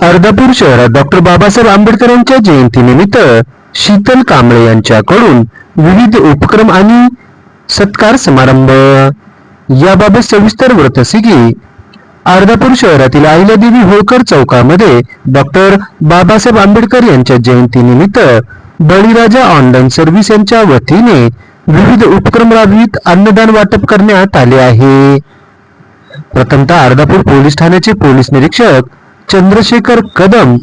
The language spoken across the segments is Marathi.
अर्धापूर शहरात डॉक्टर बाबासाहेब आंबेडकर यांच्या जयंतीनिमित्त शीतल कांबळे यांच्याकडून विविध उपक्रम आणि सत्कार समारंभ. याबाबत सविस्तर वृत्तसिगी अर्धापूर शहरातील अहिल्यादेवी होळकर चौकामध्ये डॉक्टर बाबासाहेब आंबेडकर यांच्या जयंतीनिमित्त बळीराजा ऑनलाईन सर्व्हिस यांच्या वतीने विविध उपक्रम राबवित अन्नदान वाटप करण्यात आले आहे. प्रथमतः अर्धापूर पोलीस ठाण्याचे पोलीस निरीक्षक चंद्रशेखर कदम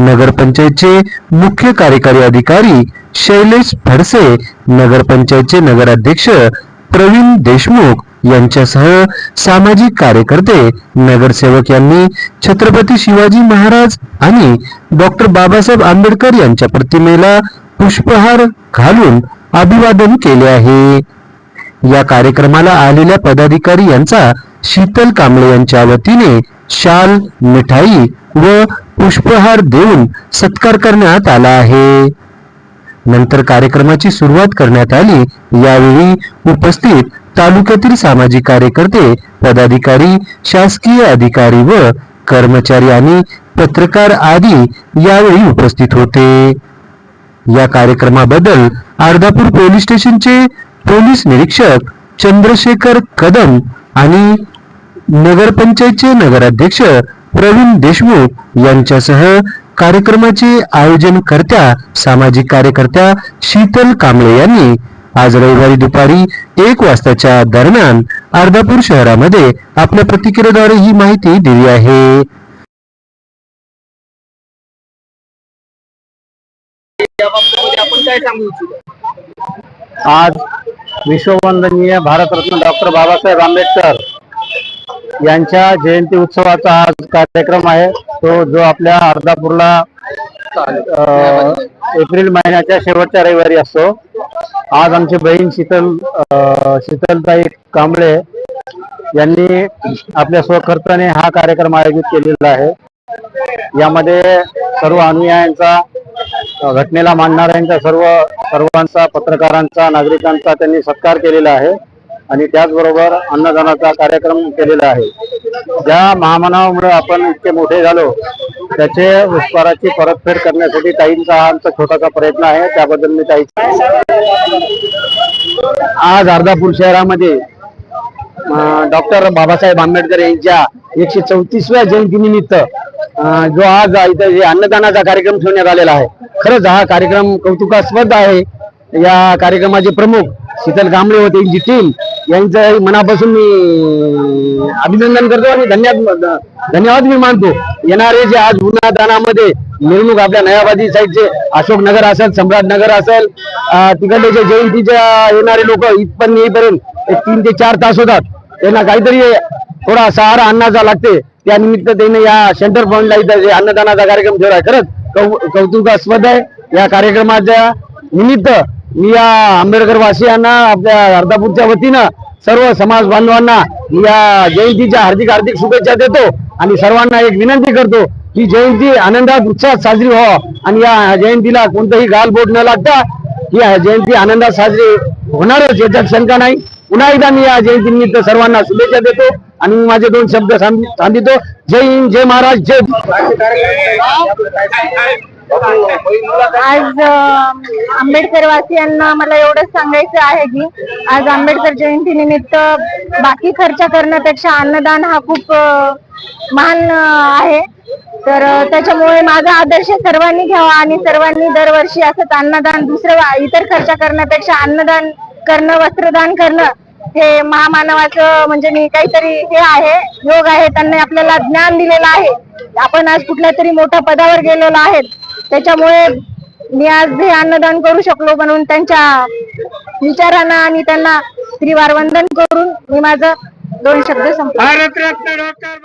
नगरपंचायतचे मुख्य कार्यकारी अधिकारी शैलेश फडसे नगरपंचायतचे नगराध्यक्ष प्रवीण देशमुख यांच्यासह सामाजिक कार्यकर्ते नगरसेवक यांनी छत्रपती शिवाजी महाराज आणि डॉक्टर बाबासाहेब आंबेडकर यांच्या प्रतिमेला पुष्पहार घालून अभिवादन केले आहे. या कार्यक्रमाला आलेल्या पदाधिकारी यांचा शीतल कांबळे यांच्या वतीने शाल मिठाई व पुष्पहार देऊन सत्कार करण्यात आला आहे. नंतर कार्यक्रमाची सुरुवात करण्यात आली. यावेळी उपस्थित तालुक्यातील सामाजिक कार्यकर्ते पदाधिकारी शासकीय अधिकारी व कर्मचारी आणि पत्रकार आदी यावेळी उपस्थित होते. या कार्यक्रमाबद्दल अर्धापूर पोलीस स्टेशनचे पोलीस निरीक्षक चंद्रशेखर कदम आणि नगरपंचायतचे नगराध्यक्ष प्रवीण देशमुख यांच्यासह कार्यक्रमाचे आयोजनकर्त्या सामाजिक कार्यकर्त्या शीतल कांबळे यांनी आज रविवारी दुपारी एक वाजताच्या दरम्यान अर्धापूर शहरामध्ये आपल्या प्रतिक्रियेद्वारे ही माहिती दिली आहे. आज विश्ववंदनीय भारतरत्न डॉक्टर बाबासाहेब आंबेडकर यांच्या जयंती उत्सवाचा आज कार्यक्रम आहे. तो जो आपल्या अर्धापूरला एप्रिल महिन्याच्या शेवटच्या रविवारी असतो. आज आमची बहीण शीतल शीतलताई कांबळे यांनी आपल्या स्वखर्चाने हा कार्यक्रम आयोजित केलेला आहे. यामध्ये सर्व अनुयायांचा घटनेला मानणाऱ्यांचा सर्व सर्वांचा पत्रकारांचा नागरिकांचा त्यांनी सत्कार केलेला आहे. आणि त्याचबरोबर अन्नदानाचा कार्यक्रम केलेला आहे. ज्या महामानवामुळे आपण इतके मोठे झालो त्याचे उपकाराची परतफेड करण्यासाठी ताईंचा हा आमचा छोटासा प्रयत्न आहे. त्याबद्दल मी ताई आज अर्धापूर शहरामध्ये डॉक्टर बाबासाहेब आंबेडकर यांच्या एकशे चौतीसव्या जयंतीनिमित्त जो आज इथं जे अन्नदानाचा कार्यक्रम ठेवण्यात आलेला आहे. खरंच हा कार्यक्रम कौतुकास्पद आहे. या कार्यक्रमाचे प्रमुख शीतल कांबळे होते यांची टीम यांचं मनापासून मी अभिनंदन करतो आणि धन्यवाद धन्यवाद मी मानतो. येणारे जे आज उन्हादानामध्ये मिरवणूक आपल्या नयाबादी साईडचे अशोक नगर असेल सम्राट नगर असेल तिकडले जे जयंतीच्या येणारे लोक इथपर्यंत येईपर्यंत एक तीन ते चार तास होतात. त्यांना काहीतरी थोडा सहारा अन्नाचा लागते. त्यानिमित्त त्यांनी या सेंटर पॉईंटला इथं जे अन्नदानाचा कार्यक्रम ठेवला खरंच कौ कौतुकास्पद आहे. या कार्यक्रमाच्या निमित्त मी या आंबेडकर वासियांना आपल्या अर्धापूरच्या वतीनं सर्व समाज बांधवांना या जयंतीच्या हार्दिक हार्दिक शुभेच्छा देतो आणि सर्वांना एक विनंती करतो की जयंती आनंदात उत्साहात साजरी व्हावं आणि या जयंतीला कोणतंही गालबोट न लागता ही जयंती आनंदात साजरी होणारच याच्यात शंका नाही. पुन्हा एकदा मी या जयंतीनिमित्त सर्वांना शुभेच्छा देतो आणि मी माझे दोन शब्द सांगितो. जय हिंद जय महाराज जय आज आंबेडकर वासियांना मला एवढंच सांगायचं आहे की आज आंबेडकर जयंती निमित्त बाकी खर्च करण्यापेक्षा अन्नदान हा खूप महान आहे. तर त्याच्यामुळे माझा आदर्श सर्वांनी घ्यावा आणि सर्वांनी दरवर्षी असंच अन्नदान दुसरं इतर खर्च करण्यापेक्षा अन्नदान करणं वस्त्रदान करणं हे महामानवाचं म्हणजे मी काहीतरी हे आहे योग आहे त्यांनी आपल्याला ज्ञान दिलेलं आहे. आपण आज कुठल्या तरी मोठ्या पदावर गेलेलो आहेत. त्याच्यामुळे मी आज हे अन्नदान करू शकलो म्हणून त्यांच्या विचारांना आणि त्यांना श्रीवार वंदन करून मी माझं दोन शब्द संपवतो. भारतरत्न डॉक्टर